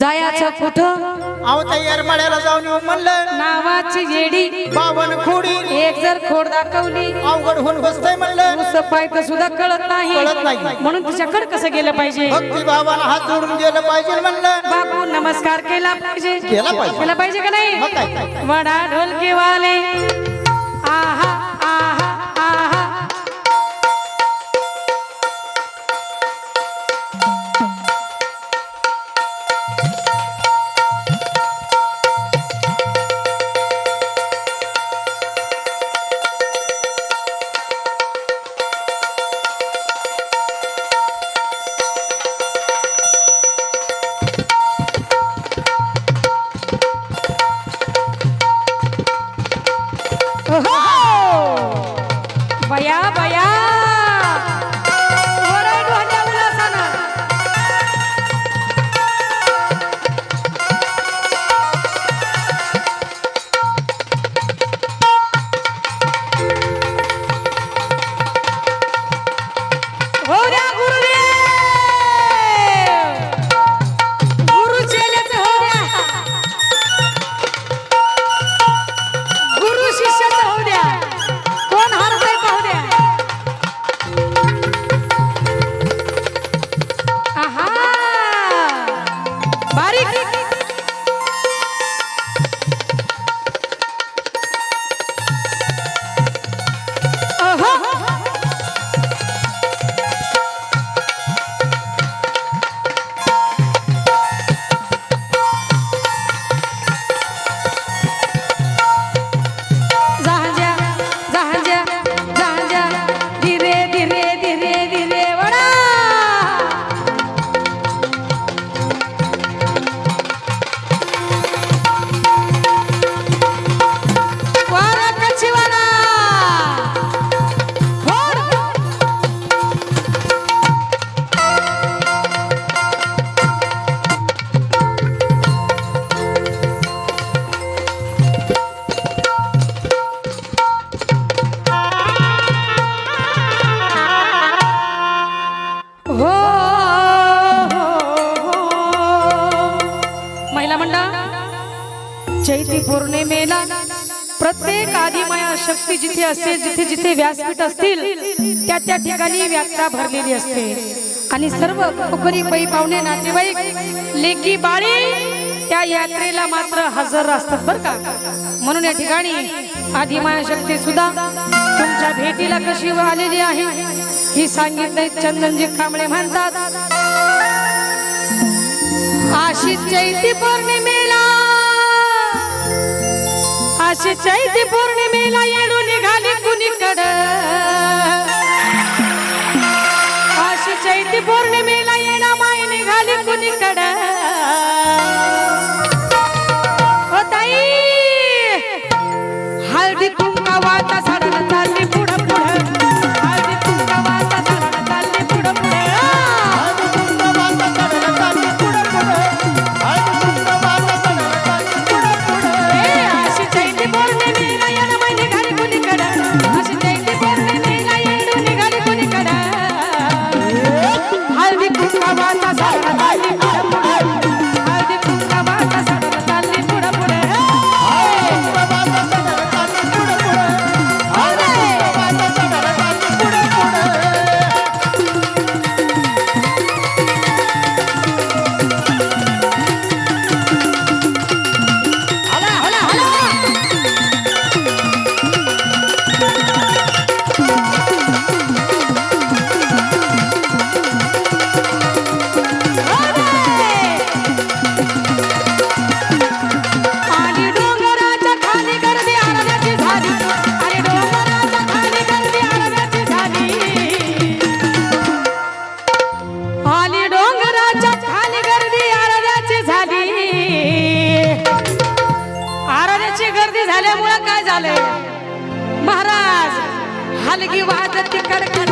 जायचं कुठं? अहो त्या येरमाळ्याला जाऊन येऊ म्हणलं. नावाची येडी. बावन खोडी. एक जर खोड दाखवली. अवघड होऊन बसतंय म्हणलं. नुसतं पायचं सुद्धा कळत नाही. कळत नाही. म्हणून तिच्याकडे कसं गेलं पाहिजे? भक्ती बाबाला हात जोडून गेलं पाहिजे म्हणलं. बाबू नमस्कार केला पाहिजे. केला पाहिजे. केला पाहिजे का मग काय, काय, नाही. वडा ढोलकी वाले. शक्ती जिथे असते जिथे जिथे व्यासपीठ असतील त्या त्या ठिकाणी व्याख्या भरलेली असते. आणि सर्व कोकणी पै पाहुणे नातेवाईक लेकी बाळी त्या यात्रेला मात्र हजर असतात बर का? म्हणून या ठिकाणी आदिमाया शक्ती सुद्धा तुमच्या भेटीला कशी आलेली आहे ही सांगितले चंदनजी कांबळे म्हणतात आशिष चैती पौर्णिमेला आशिष चैती झालंय. महाराज हलगी वाजत कडकड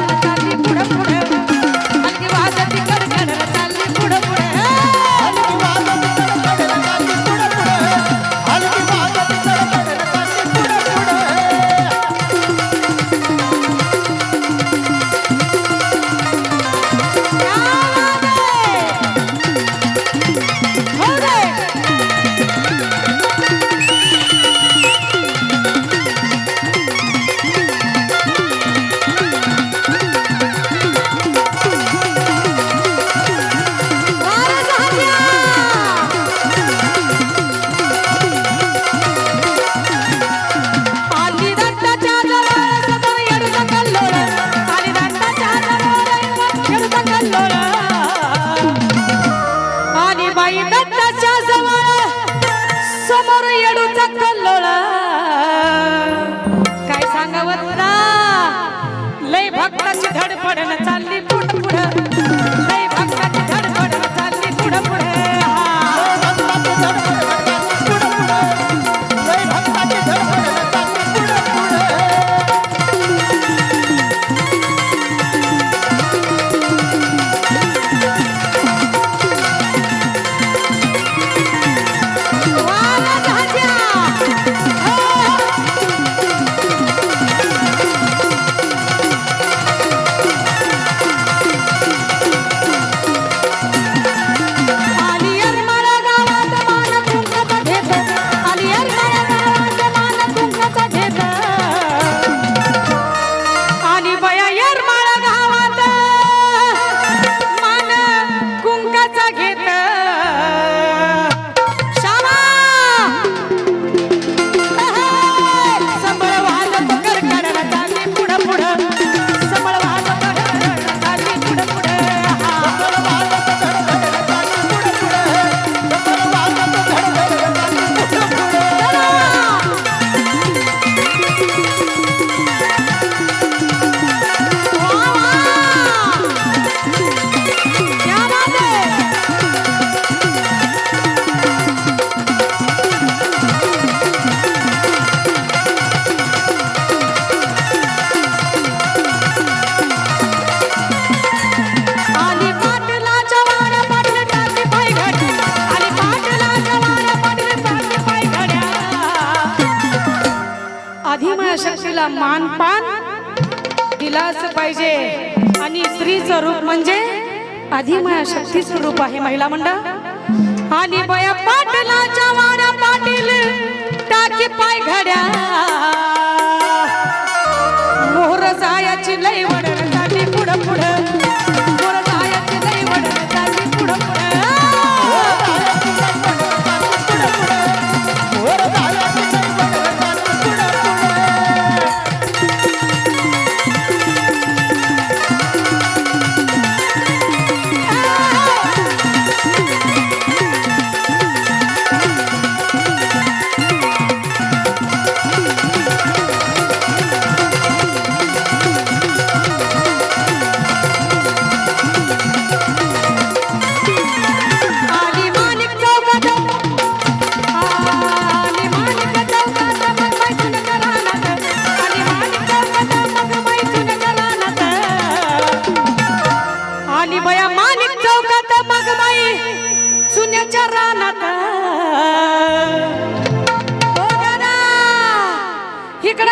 समोर येडूचा कल्लोळा स्त्रीला मानपान दिलाच पाहिजे. आणि स्त्रीचं रूप म्हणजे आधी माया शक्ती स्वरूप आहे महिला मंडळ. आणि बया पाटलाच्या पाटील टाकी पाय घड्या. मोहर जायाची लय वड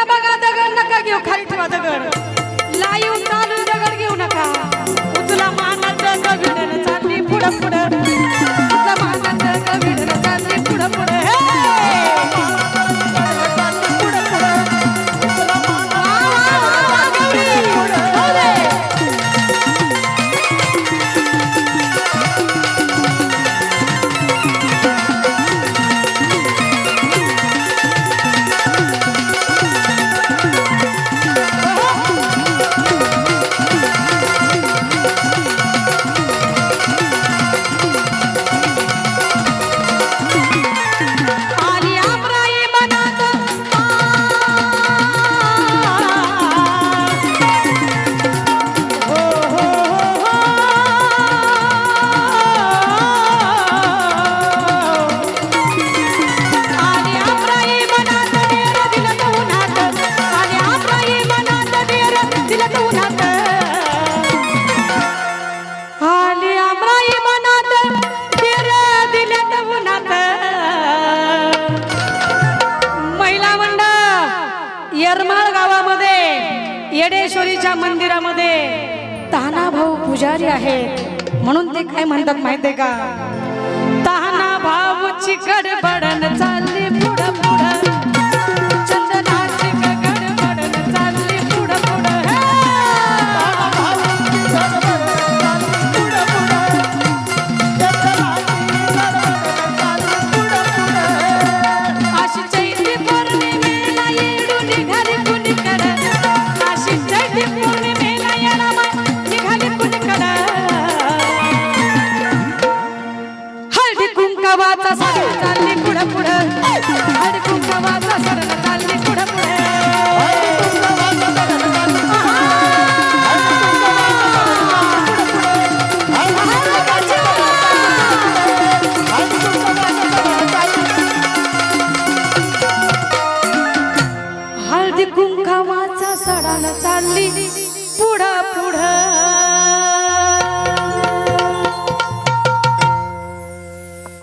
बघा दगड नका घेऊ खाली ठेवा दगड. लाईव चालून दगड घेऊ नका. उचला मानाचं दगड चालली पुढं पुढं. म्हणून ते काय म्हणतात माहितीये का? तहाना भाऊची गडबडन चाल